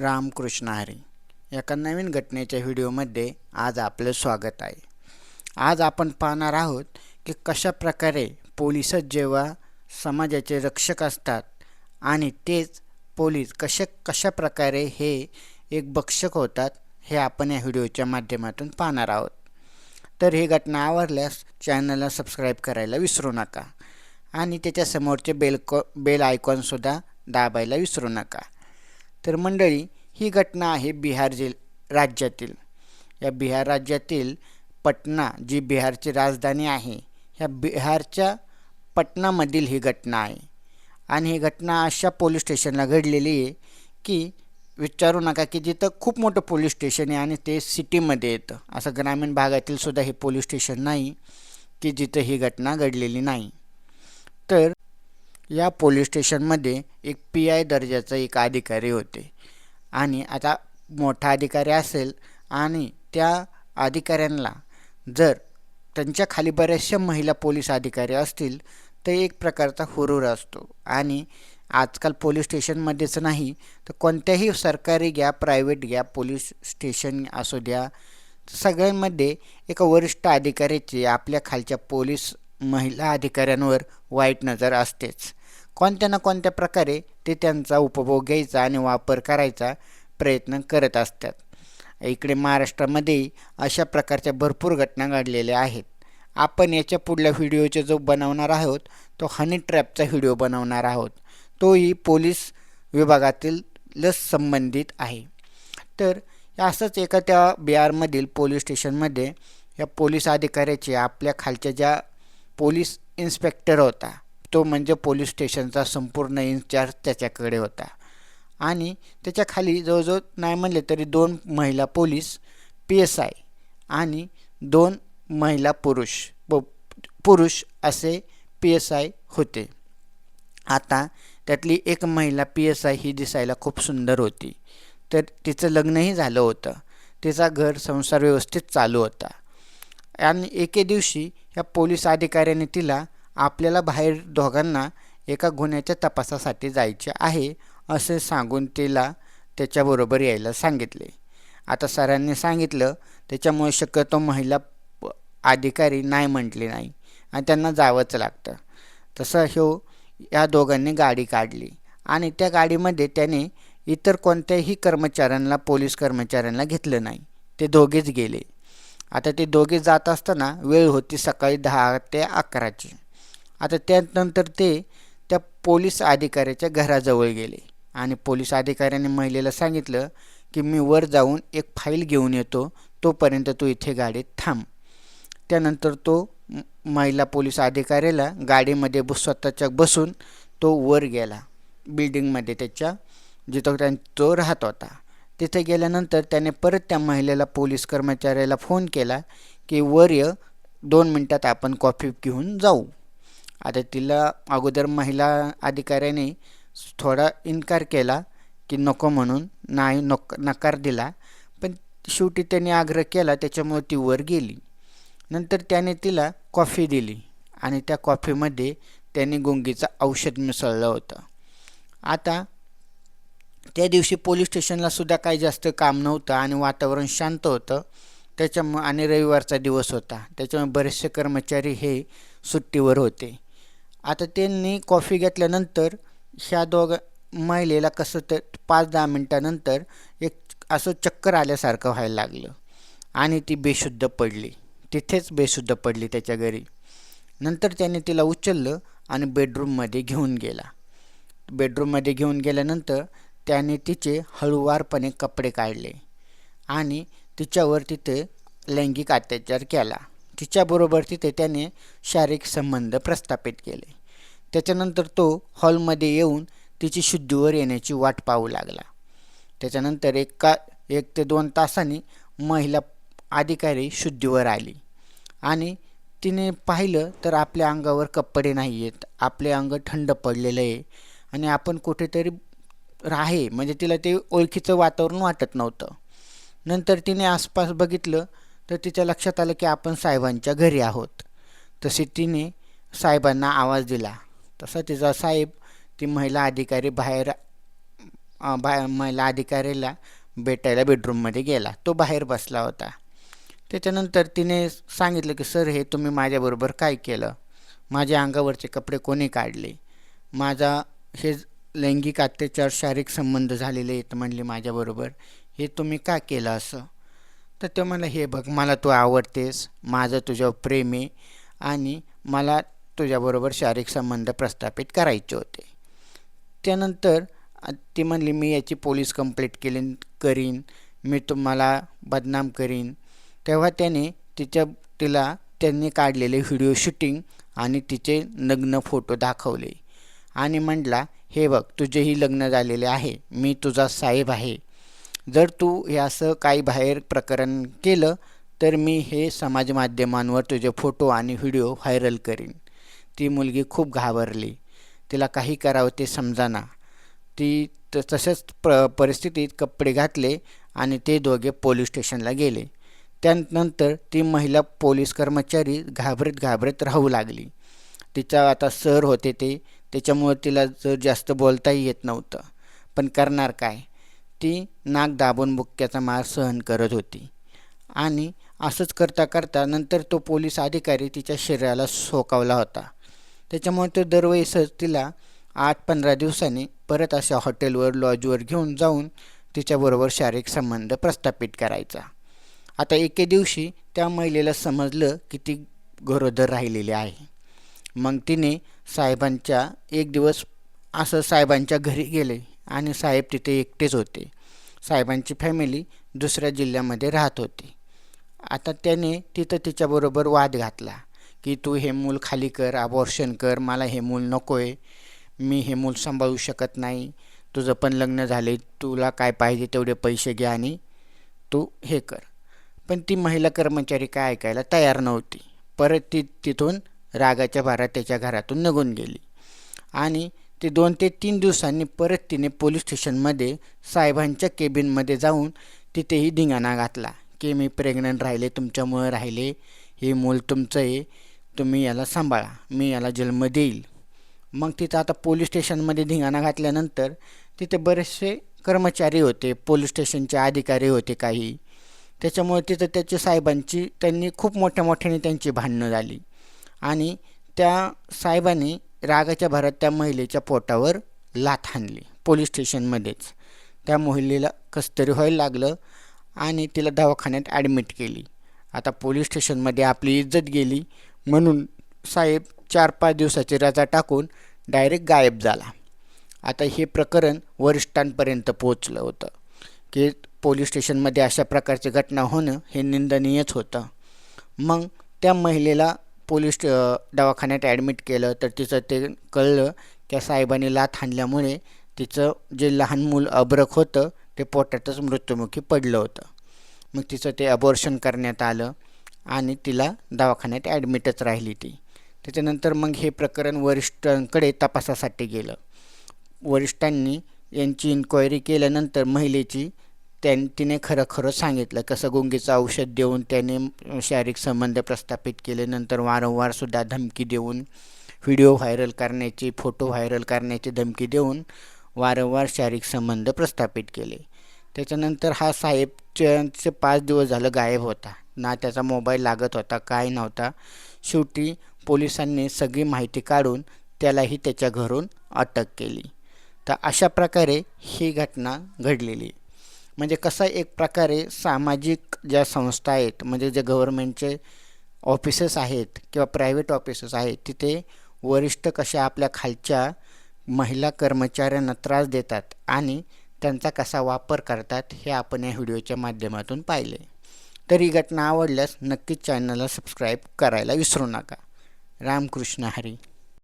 रामकृष्ण हरी. एका नवीन घटनेच्या व्हिडिओमध्ये आज आपलं स्वागत आहे. आज आपण पाहणार आहोत की कशा प्रकारे पोलिसच जेव्हा समाजाचे रक्षक असतात आणि तेच पोलीस कशा कशा प्रकारे हे एक भक्षक होतात हे आपण या व्हिडिओच्या माध्यमातून पाहणार आहोत. तर ही घटना आवडल्यास चॅनलला सबस्क्राईब करायला विसरू नका आणि त्याच्यासमोरचे बेल बेल आयकॉनसुद्धा दाबायला विसरू नका. तर मंडळी ही घटना आहे बिहार जिल राज्यातील. या बिहार राज्यातील पटना जी बिहारची राजधानी आहे ह्या बिहारच्या पटनामधील ही घटना आहे. आणि ही घटना अशा पोलीस स्टेशनला घडलेली आहे की विचारू नका की जिथं खूप मोठं पोलीस स्टेशन आहे आणि ते सिटीमध्ये येतं. असं ग्रामीण भागातील सुद्धा हे पोलीस स्टेशन नाही की जिथं ही घटना घडलेली नाही. या पोलीस स्टेशनमध्ये एक पी आय दर्जाचा एक अधिकारी होते. आणि आता मोठा अधिकारी असेल आणि त्या अधिकाऱ्यांना जर त्यांच्या खाली बऱ्याचशा महिला पोलीस अधिकारी असतील तर एक प्रकारचा हुरूर असतो. आणि आजकाल पोलीस स्टेशनमध्येच नाही तर कोणत्याही सरकारी घ्या प्रायव्हेट घ्या पोलीस स्टेशन असू द्या सगळ्यांमध्ये एका वरिष्ठ अधिकाऱ्याची आपल्या खालच्या पोलीस महिला अधिकाऱ्यांवर वाईट नजर असतेच. कोणत्या ना कोणत्या प्रकारे ते त्यांचा उपभोग घ्यायचा आणि वापर करायचा प्रयत्न करत असतात. इकडे महाराष्ट्रामध्ये अशा प्रकारच्या भरपूर घटना घडलेल्या आहेत. आपण याच्या पुढल्या व्हिडिओचे जो बनवणार आहोत तो हनी ट्रॅपचा व्हिडिओ बनवणार आहोत. तोही पोलीस विभागातील लस संबंधित आहे. तर असंच एका त्या बिहारमधील पोलीस स्टेशनमध्ये या पोलीस अधिकाऱ्याचे आपल्या खालच्या ज्या पोलीस इन्स्पेक्टर होता तो म्हणजे पोलीस स्टेशनचा संपूर्ण इन्चार्ज त्याच्याकडे होता. आणि त्याच्याखाली जवळजवळ नाही म्हणले तरी दोन महिला पोलीस पी एस आय आणि दोन महिला पुरुष प पुरुष असे पी एस आय होते. आता त्यातली एक महिला पी एस आय ही दिसायला खूप सुंदर होती. तर तिचं लग्नही झालं होतं. तिचा घर संसार व्यवस्थित चालू होता. आणि एके दिवशी या पोलीस अधिकाऱ्याने तिला आपल्याला बाहेर दोघांना एका गुन्ह्याच्या तपासासाठी जायचे आहे असे सांगून तिला त्याच्याबरोबर यायला सांगितले. आता सरांनी सांगितलं त्याच्यामुळे शक्यतो महिला अधिकारी नाही म्हटले नाही आणि त्यांना जावंच लागतं. तसं ह्यो या दोघांनी गाडी काढली. आणि त्या गाडीमध्ये त्याने इतर कोणत्याही कर्मचाऱ्यांना पोलीस कर्मचाऱ्यांना घेतलं नाही. ते दोघेच गेले. आता ते दोघे जात असताना वेळ होती सकाळी दहा ते अकराची. आता त्यानंतर ते त्या पोलीस अधिकाऱ्याच्या घराजवळ गेले. आणि पोलीस अधिकाऱ्याने महिलेला सांगितलं की मी वर जाऊन एक फाईल घेऊन येतो. तोपर्यंत तू इथे गाडीत थांब. त्यानंतर तो महिला पोलीस अधिकाऱ्याला गाडीमध्ये बस स्वतःच्या बसून तो वर गेला. बिल्डिंगमध्ये त्याच्या जिथं त्या तो राहत होता. तिथे गेल्यानंतर त्याने परत त्या महिलेला पोलीस कर्मचाऱ्याला फोन केला की वर य दोन मिनटात आपण कॉफी घेऊन जाऊ. आता तिला अगोदर महिला अधिकाऱ्याने थोडा इन्कार केला की नको म्हणून नाही नक नकार दिला. पण शेवटी त्याने आग्रह केला त्याच्यामुळे ती वर गेली. नंतर त्याने तिला कॉफी दिली आणि त्या कॉफीमध्ये त्याने गुंगीचं औषध मिसळलं होतं. आता त्या दिवशी पोलीस स्टेशनला सुद्धा काही जास्त काम नव्हतं आणि वातावरण शांत होतं. त्याच्यामुळे आणि रविवारचा दिवस होता. त्याच्यामुळे बरेचसे कर्मचारी हे सुट्टीवर होते. आता त्यांनी कॉफी घेतल्यानंतर ह्या दोघ महिलेला कसं तर पाच दहा मिनटानंतर एक असं चक्कर आल्यासारखं व्हायला लागलं. आणि ती बेशुद्ध पडली. तिथेच बेशुद्ध पडली त्याच्या घरी. नंतर त्याने तिला उचललं आणि बेडरूममध्ये घेऊन गेला. बेडरूममध्ये घेऊन गेल्यानंतर त्याने तिचे हळूवारपणे कपडे काढले आणि तिच्यावर तिथे लैंगिक अत्याचार केला. तिच्याबरोबर तिथे त्याने शारीरिक संबंध प्रस्थापित केले. त्याच्यानंतर तो हॉलमध्ये येऊन तिची शुद्धीवर येण्याची वाट पाहू लागला. त्याच्यानंतर एक का एक ते दोन तासांनी महिला अधिकारी शुद्धीवर आली. आणि तिने पाहिलं तर आपल्या अंगावर कपडे नाही आहेत आपले अंग थंड पडलेलं आहे. आणि आपण कुठेतरी आहे. म्हणजे तिला ते ओळखीचं वातावरण वाटत नव्हतं. नंतर तिने आसपास बघितलं तर तिच्या लक्षात आलं की आपण साहेबांच्या घरी आहोत. तसे तिने साहेबांना आवाज दिला. तसा तिचा साहेब ती महिला अधिकारी बाहेर बाहेर बा महिला अधिकारीला भेटायला बेडरूममध्ये गेला. तो बाहेर बसला होता. त्याच्यानंतर तिने सांगितलं की सर हे तुम्ही माझ्याबरोबर काय केलं? माझ्या अंगावरचे कपडे कोणी काढले? माझा हे लैंगिक अत्याचार शारीरिक संबंध झालेले आहेत म्हणले माझ्याबरोबर. हे तुम्ही का केलं असं? तर ते म्हणला हे बघ मला तू आवडतेस माझं तुझ्यावर प्रेम आहे आणि मला तुझ्याबरोबर शारीरिक संबंध प्रस्थापित करायचे होते. त्यानंतर ती म्हणली मी याची पोलीस कंप्लेंट केली करीन मी तुम्हाला बदनाम करीन. तेव्हा त्याने तिच्या तिला त्यांनी काढलेले व्हिडिओ शूटिंग आणि तिचे नग्न फोटो दाखवले आणि म्हटला हे बघ तुझेही लग्न झालेले आहे मी तुझा साहेब आहे जर तू हे असं काही बाहेर प्रकरण केलं तर मी हे समाज माध्यमांवर तुझे फोटो आणि व्हिडिओ व्हायरल करीन. ती मुलगी खूप घाबरली. तिला काही करावं ते समजाना. ती त तसंच प परिस्थितीत कपडे घातले आणि ते दोघे पोलीस स्टेशनला गेले. त्यानंतर ती महिला पोलीस कर्मचारी घाबरत घाबरत राहू लागली. तिचा आता सर होते ते. त्याच्यामुळे तिला जर जास्त बोलताही येत नव्हतं. पण करणार काय? ती नाक दाबून बुक्क्याचा मार सहन करत होती. आणि असंच करता करता नंतर तो पोलीस अधिकारी तिच्या शरीराला सोकावला होता. त्याच्यामुळे तो दरवेळेसच तिला आठ पंधरा दिवसांनी परत अशा हॉटेलवर लॉजवर घेऊन जाऊन तिच्याबरोबर शारीरिक संबंध प्रस्थापित करायचा. आता एके दिवशी त्या महिलेला समजलं की ती गरोदर राहिलेली आहे. मग तिने साहेबांच्या एक दिवस असं साहेबांच्या घरी गेले. आणि साहेब तिथे एकटेच होते. साहेबांची फॅमिली दुसऱ्या जिल्ह्यामध्ये राहत होती. आता त्याने तिथं तिच्याबरोबर वाद घातला की तू हे मूल खाली कर अबॉर्शन कर मला हे मूल नको आहे मी हे मूल सांभाळू शकत नाही तुझं पण लग्न झाले तुला काय पाहिजे तेवढे पैसे घ्या आणि तू हे कर. पण ती महिला कर्मचारी काय ऐकायला तयार नव्हती. परत ती तिथून रागाच्या भारात त्याच्या घरातून निघून गेली. आणि ते दोन ते तीन दिवसांनी परत तिने पोलीस स्टेशनमध्ये साहेबांच्या केबिनमध्ये जाऊन तिथेही धिंगाणा घातला. की मी प्रेग्नंट राहिले तुमच्यामुळे राहिले हे मूल तुमचं आहे तुम्ही याला सांभाळा मी याला जन्म देईल. मग तिथं आता पोलीस स्टेशनमध्ये धिंगाणा घातल्यानंतर तिथे बरेचसे कर्मचारी होते पोलीस स्टेशनचे अधिकारी होते काही. त्याच्यामुळे तिथं त्याच्या साहेबांची त्यांनी खूप मोठ्या मोठ्याने त्यांची भांडणं झाली. आणि त्या साहेबांनी रागाच्या भरात त्या महिलेच्या पोटावर लाथ हाणली पोलीस स्टेशनमध्येच. त्या महिलेला कसतरी व्हायला लागलं आणि तिला दवाखान्यात ॲडमिट केली. आता पोलीस स्टेशनमध्ये आपली इज्जत गेली म्हणून साहेब चार पाच दिवसाची रजा टाकून डायरेक्ट गायब झाला. आता हे प्रकरण वरिष्ठांपर्यंत पोचलं होतं की पोलीस स्टेशनमध्ये अशा प्रकारची घटना होणं हे निंदनीयच होतं. मग त्या महिलेला पोलीस दवाखान्यात ॲडमिट केलं तर तिचं ते कळलं त्या साहेबांनी लाथ हाणल्यामुळे तिचं जे लहान मूल अब्रक होतं ते पोटातच मृत्युमुखी पडलं होतं. मग तिचं ते अबॉर्शन करण्यात आलं आणि तिला दवाखान्यात ॲडमिटच राहिली ती. त्याच्यानंतर मग हे प्रकरण वरिष्ठांकडे तपासासाठी गेलं. वरिष्ठांनी यांची इन्क्वायरी केल्यानंतर महिलेची त्यां तिने खरं खरं सांगितलं. कसं गुंगीचं औषध देऊन त्याने शारीरिक संबंध प्रस्थापित केले. नंतर वारंवारसुद्धा धमकी देऊन व्हिडिओ व्हायरल करण्याची फोटो व्हायरल करण्याची धमकी देऊन वारंवार शारीरिक संबंध प्रस्थापित केले. त्याच्यानंतर हा साहेबचे पाच दिवस झालं गायब होता. ना त्याचा मोबाईल लागत होता काय नव्हता. शेवटी पोलिसांनी सगळी माहिती काढून त्यालाही त्याच्या घरून अटक केली. तर अशा प्रकारे ही घटना घडलेली. म्हणजे कसं एक प्रकारे सामाजिक ज्या संस्था आहेत म्हणजे जे गव्हर्मेंटचे ऑफिसेस आहेत किंवा प्रायव्हेट ऑफिसेस आहेत तिथे वरिष्ठ कशा आपल्या खालच्या महिला कर्मचाऱ्यांना त्रास देतात आणि त्यांचा कसा वापर करतात हे आपण या व्हिडिओच्या माध्यमातून पाहिले. तर ही घटना आवडल्यास नक्कीच चॅनलला सबस्क्राईब करायला विसरू नका. रामकृष्ण हरी.